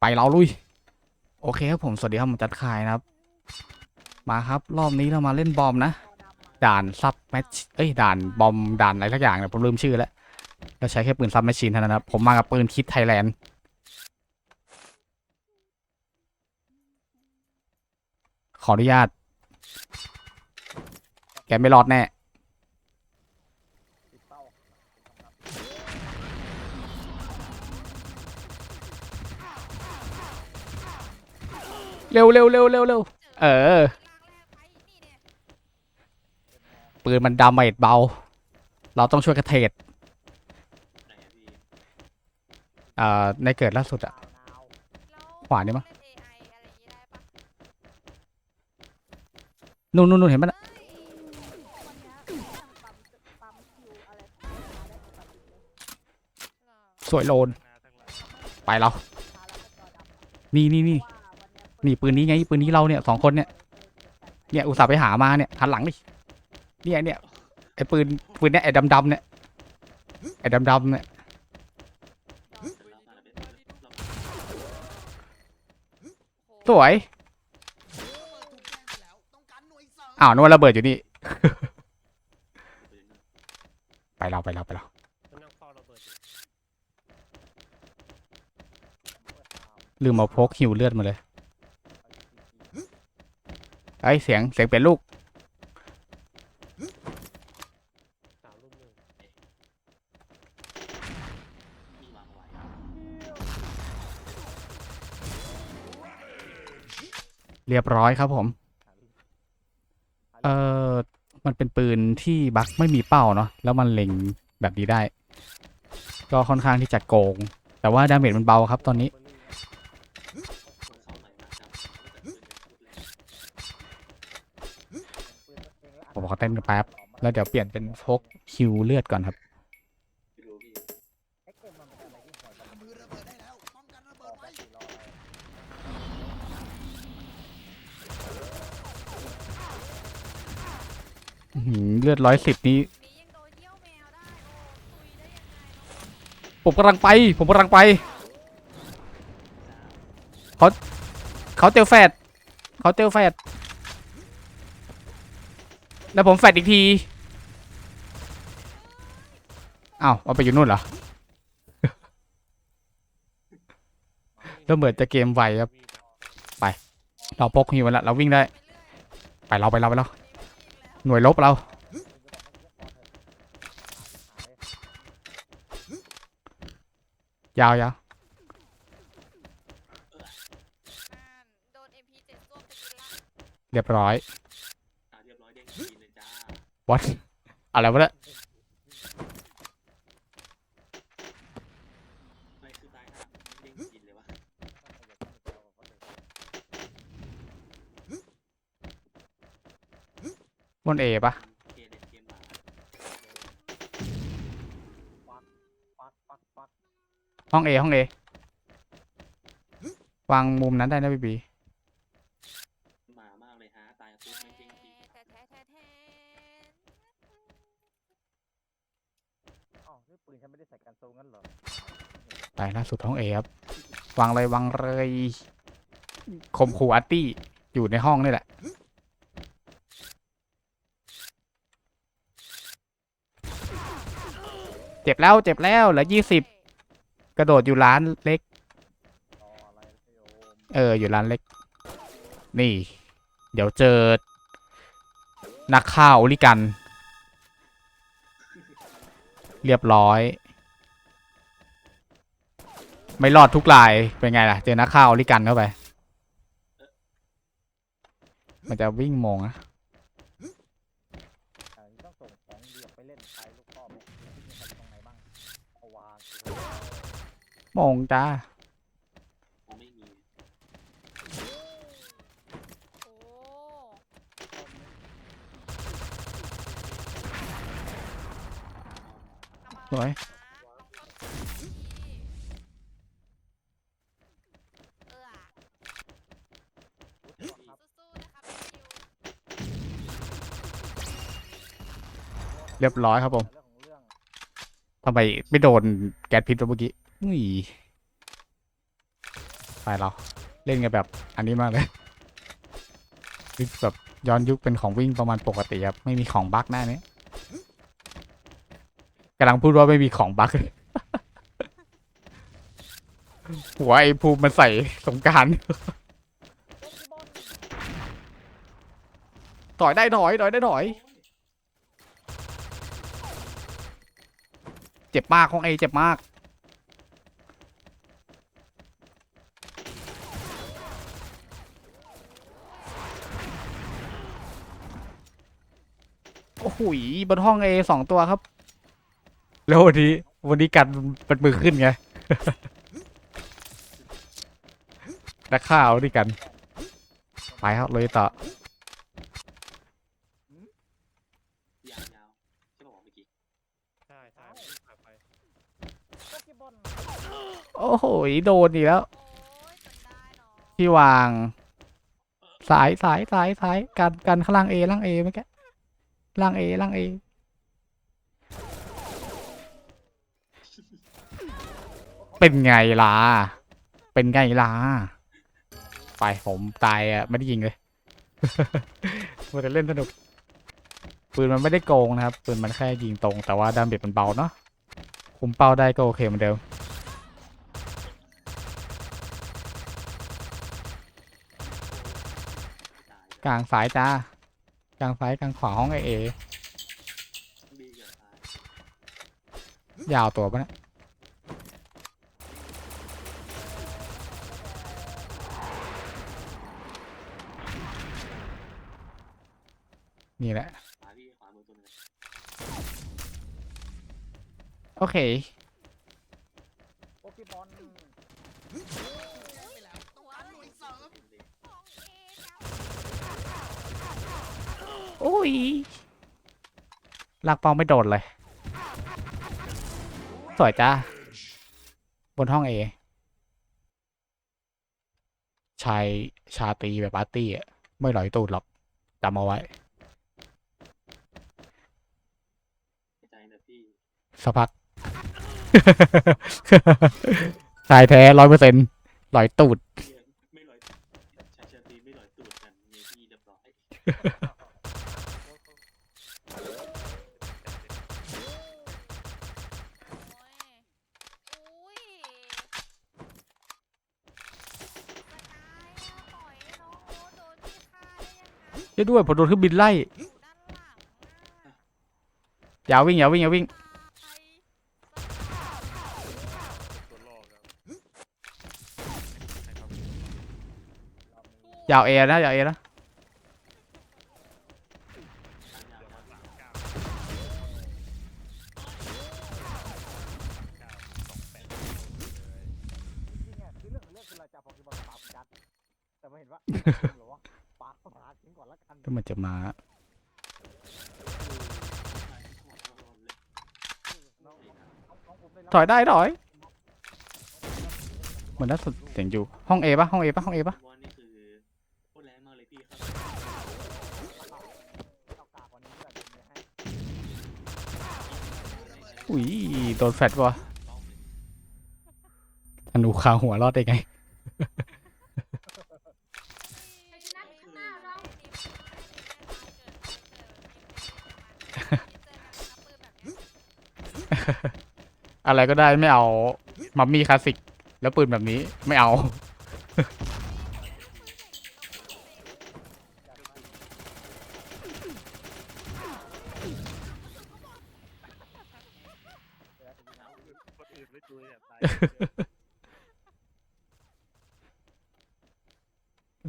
ไปเราลุย โอเคครับผมสวัสดีครับผมจัดคายนะครับ มาครับรอบนี้เรามาเล่นบอมนะ ด่านซับแมชเอ้ยด่านบอมด่านอะไรสักอย่างเนี่ยผมลืมชื่อแล้วเราใช้แค่ปืนซับแมชชีนเท่านั้นครับผมมากับปืนคิดไทยแลนด์ขออนุญาต แกไม่รอดแน่ เร็วเร็วเร็วเร็วเร็วเออ ปืนมันดาเมจเบา เราต้องช่วยกระเทศเอ่อในเกิดล่าสุดอะขวานี่มั้ยนู่นนู่นเห็นปะน่ะสวยโลน ไปเรานี่นี่นี่ นี่ปืนนี้ไงปืนนี้เราเนี่ยสองคนเนี่ยเนี่ยอุตส่าห์ไปหามาเนี่ยหันหลังดิเนี่ยเนี่ยไอ้ปืนปืนเนี่ยไอ้ดำดำๆเนี่ยไอ้ดำดำๆเนี่ยสวยอ้าวนึกว่าระเบิดอยู่นี่ ไปเราไปเราไปเราลืมเอาพกหิวเลือดมาเลย ไอ้ยเสียงเสียงเปลี่ยนลูก เรียบร้อยครับผม เออมันเป็นปืนที่บักไม่มีเป้าเนาะแล้วมันเล็งแบบนี้ได้ ก็ค่อนข้างที่จะโกง แต่ว่าดาเมจมันเบาครับตอนนี้ ผมขอเต้นแป๊บแล้วเดี๋ยวเปลี่ยนเป็นพกคิวเลือดก่อนครับเลือดร้อยสิบนี้ ผมกำลังไป ผมกำลังไป เขาเขาเจอแฟดเขาเจอแฟด แล้วผมแฟดอีกทีอ้าวเอาไปอยู่นู่นเหรอ แล้วเหมือนจะเกมไวครับเราพกหิวแล้วเราวิ่งได้ ไปเราไปเราไปเราหน่วยลบเรา ยาวยาวโดน MP7 ส้วมไปกินละเรียบร้อย วัดอะไรวะเนี่ยไม่คือตายห่าเด้งกินเลยวะบนเอปะห้องเอห้องเอวางมุมนั้นได้นะบีบี หมามากเลยฮะ ตายปุ๊บไม่เด้งจริง แท้แท้แท้แท้ อปืนฉันไม่ได้ใส่กันโซงั้นเหรอไปล่าสุดห้องเอครับวางเลยวางเลยคมคูอาร์ตี้อยู่ในห้องนี่แหละ เจ็บแล้วเจ็บแล้วเหลือยี่สิบกระโดดอยู่ร้านเล็กรออะไรพี่โอมเออ อยู่ร้านเล็ก นี่ เดี๋ยวเจอ นักข่าวลิกัน เรียบร้อย ไม่รอดทุกลาย เป็นไงล่ะ เจอนักข้าวลิกันเข้าไป มันจะวิ่งมองนะมองจ้างส่งของเดียวไปเล่นไปลูกพ่อแม่ที่มีใครอยู่ตรงไหนบ้างเอาวางสิ มองจ้า ๆผมไม่มี โอ้ ส วยเรียบร้อยครับผมทำไมไม่โดนแก๊สพิษเมื่อกี้อุ้ยไปเรา เล่นกันแบบอันนี้มากเลยแบบย้อนยุคเป็นของวิ่งประมาณปกติครับ ไม่มีของบั๊กหน้านี้ กำลังพูดว่าไม่มีของบั๊กหัวไอ้ภูมิมันใส่สงการถอยได้ถอยถอยได้ถอย เจ็บมากของไอเจ็บมาก โอ้โหยบนห้องเอสองตัวครับ แล้ววันนี้วันนี้กันเป็นมือขึ้นไงนักข่าวด้วยกัน ไปครับเลยต่อโอ้โห โดนอีกแล้ว ที่วาง สายสายสายสายกันกันข้างล่างเอล่างเอเมื่อกี้ล่างเอล่างเอ เป็นไงล่ะ เป็นไงล่ะ ไปผมตายอะไม่ได้ยิงเลยมันจะเล่นสนุก ปืนมันไม่ได้โกงนะครับ ปืนมันแค่ยิงตรง แต่ว่าดาเมจมันเบาเนาะ คุมเป้าได้ก็โอเคเหมือนเดิมกลางซ้ายจ้ากลางซ้ายกลางขวาห้องเอเอยาวตัวปะเนี่ย นี่แหละ ขวาพี่ขวามือตัวหนึงโอเค โปเกบอลตัวลุยสองของเอแล้วโอ้ยลากเป้าไม่โดนเลย สวยจ้า บนห้องเอ ชายชาตรีแบบปาร์ตี้อะไม่หลอยตูดหรอกจำเอาไว้ ในใจนะ พี่สักพัก ชายแท้ร้อยเปอร์เซ็นต์ลอยตูดเหี้ยไม่ลอยชายชาตรีไม่ลอยตูดกันเมพี่เรียบร้อยโอ้ยอุ้ยสกายอะปล่อยให้น้องโอ๊ตโดนที่ฆ่าได้ยังไงช่วยด้วยผมโดนเครื่องบินไล่ อยู่ด้านหลังอะ อย่าวิ่งอย่าวิ่งอย่าวิ่งไปตัวล่อครับใครทำอย่าเอาเอนะอย่าเอาเอนะทางยาวครับสามเก้าเก้าสองแปดเลยจริงๆเนี่ยคือเรื่องของเรื่องคือเราจะเอาโปเกบอลมาปาจัดแต่มาเห็นว่าหรือว่าปาปาทิ้งก่อนละกัน ถ้ามันจะมา น้องน้องน้องผมได้รับ ถอยได้ถอยเหมือนล่าสุดเสียงอยู่ห้องเอปะห้องเอปะห้องเอปะอุ้ยโดนแฟดวะธนูคาหัวรอดได้ไง อะไรก็ได้ไม่เอามัมมี่คลาสสิก แล้วปืนแบบนี้ไม่เอา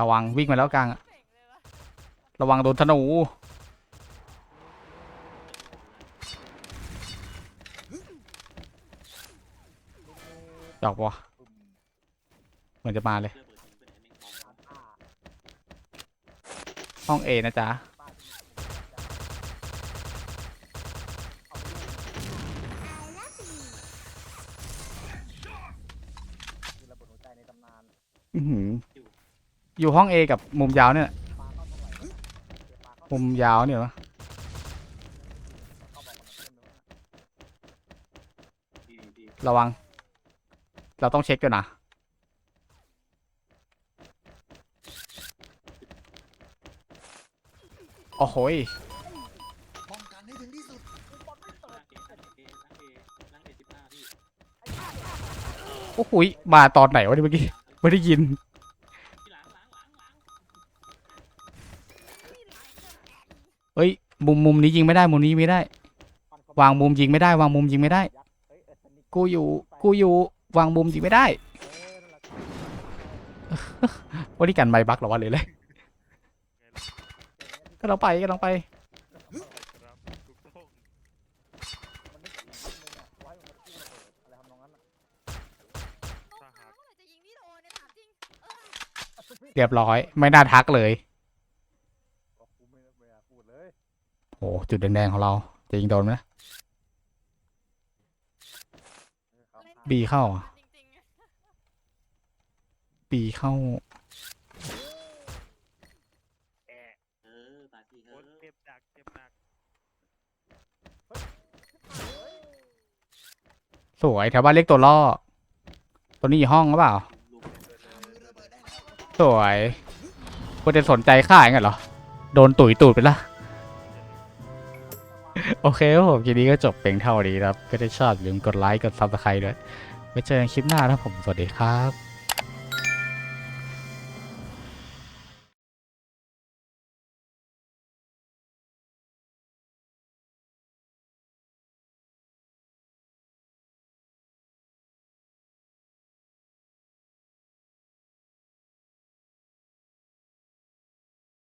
ระวังวิ่งมาแล้วกลางอะระวังโดนธนู ดอกวะเหมือนจะมาเลย ห้องเอนะจ๊ะ อือหืออยู่ห้องเอกับมุมยาวเนี่ย มุมยาวเนี่ยวะเข้าบอกก่อนะระวัง เราต้องเช็คด้วยนะ โอ้โหองห้โอ้โหมาตอนไหนวะเมื่อกี้ไม่ได้ยิน เฮ้ย มุมมุมนี้ยิงไม่ได้ มุมนี้ไม่ได้ วางมุมยิงไม่ได้ วางมุมยิงไม่ได้ กูอยู่ กูอยู่ วางมุมยิงไม่ได้วันแหละว่านี่กันไมบักเหรอวะหรืออะไรก็เราไปก็เราไปครับถูกต้องไว้มันกู้ระเบิดอะไรทำนองนั้นอะถ้าหากเมื่อไหร่จะยิงพี่โทเนี่ยถามจริงเรียบร้อย ไม่น่าทักเลยก็กูไม่ไม่อยากพูดเลยโอ้จุดแดงๆของเรา จะยิงโดนไหมนะ เออครั บีเข้าอะปีเข้าเออตายพี่เอโคอตรเจ็บหนักเจ็บหนักสวยแถวบ้านเล็กตัวล่อ ตัวนี้อยู่ห้องหรือเปล่า สวยคุณจะสนใจฆ่าอย่างนั้นเหรอ โดนตุ๋ยตูดไปละ โอเคครับผมคลิปนี้ก็จบเพียงเท่านี้ครับ ก็ได้ชอบอย่าลืมกดไลค์ กดซับสไครต์ด้วยไว้เจอกันคลิปหน้านะครับผม สวัสดีครับ